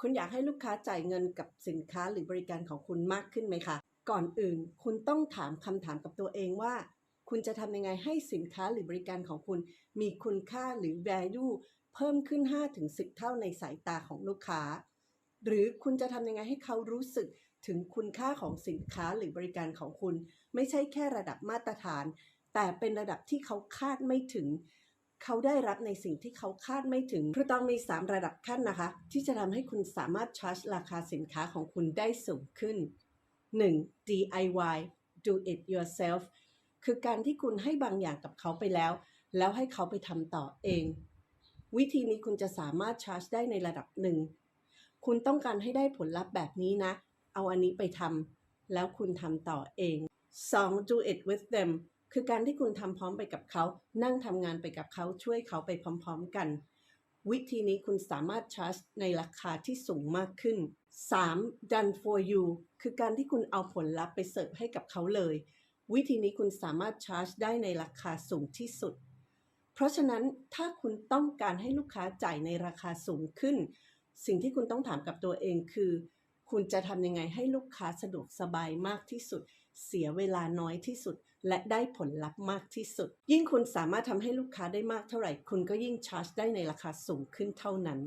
คุณอยากให้ลูกค้าจ่ายเงินกับสินค้าหรือบริการของคุณมากขึ้นไหมคะ ก่อนอื่น คุณต้องถามคำถามกับตัวเองว่า คุณจะทำยังไงให้สินค้าหรือบริการของคุณ มีคุณค่าหรือ value เพิ่มขึ้น 5-10 เท่าในสายตาของลูกค้า หรือคุณจะทำยังไงให้เขารู้สึกถึงคุณค่าของสินค้าหรือบริการของคุณ ไม่ใช่แค่ระดับมาตรฐาน แต่เป็นระดับที่เขาคาดไม่ถึง เขาได้รับในสิ่งที่เขาคาดไม่ถึงเพราะต้องมี 3 ระดับขั้นนะคะ ที่จะทำให้คุณสามารถชาร์จราคาสินค้าของคุณได้สูงขึ้น 1. DIY do it yourself คือการที่คุณให้บางอย่างกับเขาไปแล้ว แล้วให้เขาไปทำต่อเอง วิธีนี้คุณจะสามารถชาร์จได้ในระดับหนึ่ง คุณต้องการให้ได้ผลลัพธ์แบบนี้นะ เอาอันนี้ไปทำแล้วคุณทำต่อเอง 2. do it with them คือการที่คุณทำพร้อมไปกับเขา นั่งทำงานไปกับเขาช่วยเขาไปพร้อมๆกัน วิธีนี้คุณสามารถชาร์จในราคาที่สูงมากขึ้น 3. done for you คือการที่คุณเอาผลลัพธ์ไปเสิร์ฟให้กับเขาเลย วิธีนี้คุณสามารถชาร์จได้ในราคาสูงที่สุด เพราะฉะนั้นถ้าคุณต้องการให้ลูกค้าจ่ายในราคาสูงขึ้น สิ่งที่คุณต้องถามกับตัวเองคือ คุณจะทำยังไงให้ลูกค้าสะดวกสบายมากที่สุด เสียเวลาน้อยที่สุด และได้ผลลัพธ์มากที่สุด ยิ่งคุณสามารถทำให้ลูกค้าได้มากเท่าไหร่ คุณก็ยิ่งชาร์จได้ในราคาสูงขึ้นเท่านั้น